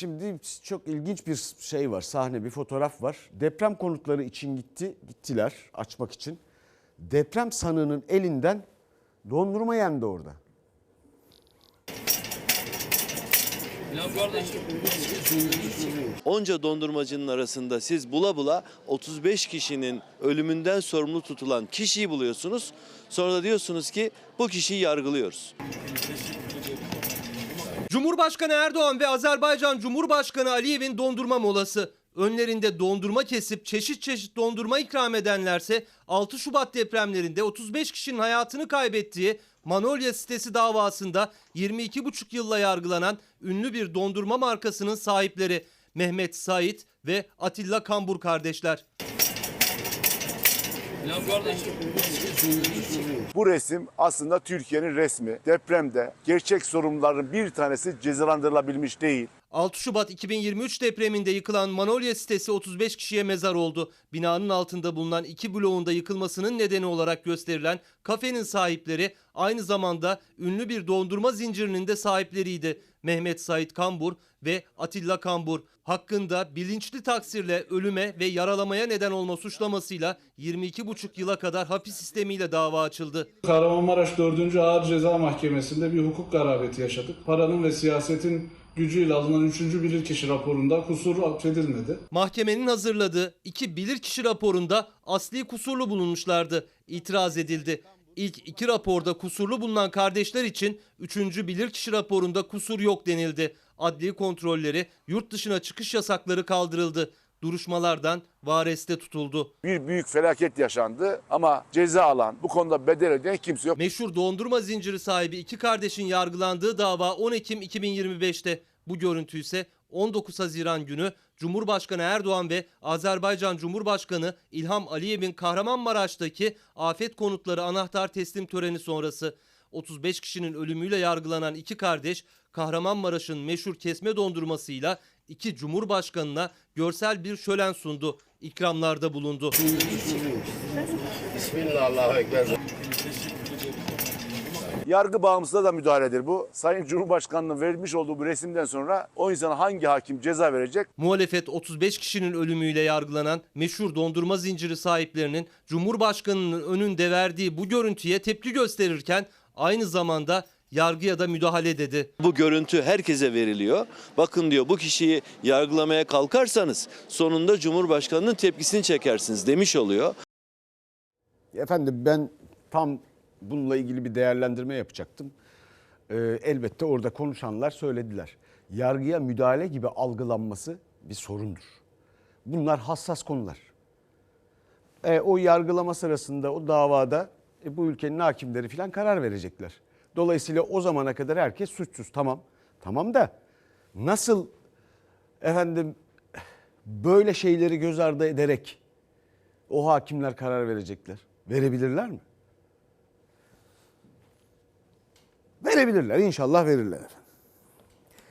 Şimdi çok ilginç bir şey var. Sahne bir fotoğraf var. Deprem konutları için gitti, gittiler açmak için. Deprem sanığının elinden dondurma yendi orada. Onca dondurmacının arasında siz bula bula 35 kişinin ölümünden sorumlu tutulan kişiyi buluyorsunuz. Sonra da diyorsunuz ki bu kişiyi yargılıyoruz. Cumhurbaşkanı Erdoğan ve Azerbaycan Cumhurbaşkanı Aliyev'in dondurma molası. Önlerinde dondurma kesip çeşit çeşit dondurma ikram edenlerse 6 Şubat depremlerinde 35 kişinin hayatını kaybettiği Manolya sitesi davasında 22,5 yılla yargılanan ünlü bir dondurma markasının sahipleri Mehmet Sait ve Atilla Kambur kardeşler. Bu resim aslında Türkiye'nin resmi. Depremde gerçek sorumluların bir tanesi cezalandırılabilmiş değil. 6 Şubat 2023 depreminde yıkılan Manolya sitesi 35 kişiye mezar oldu. Binanın altında bulunan iki bloğunda yıkılmasının nedeni olarak gösterilen kafenin sahipleri aynı zamanda ünlü bir dondurma zincirinin de sahipleriydi. Mehmet Sait Kambur ve Atilla Kambur hakkında bilinçli taksirle ölüme ve yaralamaya neden olma suçlamasıyla 22,5 yıla kadar hapis sistemiyle dava açıldı. Kahramanmaraş 4. Ağır Ceza Mahkemesi'nde bir hukuk garabeti yaşadık. Paranın ve siyasetin gücüyle alınan 3. bilirkişi raporunda kusur affedilmedi. Mahkemenin hazırladığı iki bilirkişi raporunda asli kusurlu bulunmuşlardı. İtiraz edildi. İlk iki raporda kusurlu bulunan kardeşler için üçüncü bilirkişi raporunda kusur yok denildi. Adli kontrolleri, yurt dışına çıkış yasakları kaldırıldı. Duruşmalardan vareste tutuldu. Bir büyük felaket yaşandı ama ceza alan, bu konuda bedel ödeyen kimse yok. Meşhur dondurma zinciri sahibi iki kardeşin yargılandığı dava 10 Ekim 2025'te. Bu görüntü ise 19 Haziran günü Cumhurbaşkanı Erdoğan ve Azerbaycan Cumhurbaşkanı İlham Aliyev'in Kahramanmaraş'taki afet konutları anahtar teslim töreni sonrası. 35 kişinin ölümüyle yargılanan iki kardeş Kahramanmaraş'ın meşhur kesme dondurmasıyla iki cumhurbaşkanına görsel bir şölen sundu. İkramlarda bulundu. Yargı bağımsızlığa da müdahaledir bu. Sayın Cumhurbaşkanı'nın vermiş olduğu bu resimden sonra o insana hangi hakim ceza verecek? Muhalefet 35 kişinin ölümüyle yargılanan meşhur dondurma zinciri sahiplerinin Cumhurbaşkanı'nın önünde verdiği bu görüntüye tepki gösterirken aynı zamanda yargıya da müdahale dedi. Bu görüntü herkese veriliyor. Bakın diyor bu kişiyi yargılamaya kalkarsanız sonunda Cumhurbaşkanı'nın tepkisini çekersiniz demiş oluyor. Efendim ben tam bununla ilgili bir değerlendirme yapacaktım. Ee, elbette orada konuşanlar söylediler. Yargıya müdahale gibi algılanması bir sorundur. Bunlar hassas konular. E, o yargılama sırasında o davada e, bu ülkenin hakimleri falan karar verecekler. Dolayısıyla o zamana kadar herkes suçsuz tamam. Tamam da nasıl efendim böyle şeyleri göz ardı ederek o hakimler karar verecekler? Verebilirler mi? Verebilirler inşallah verirler.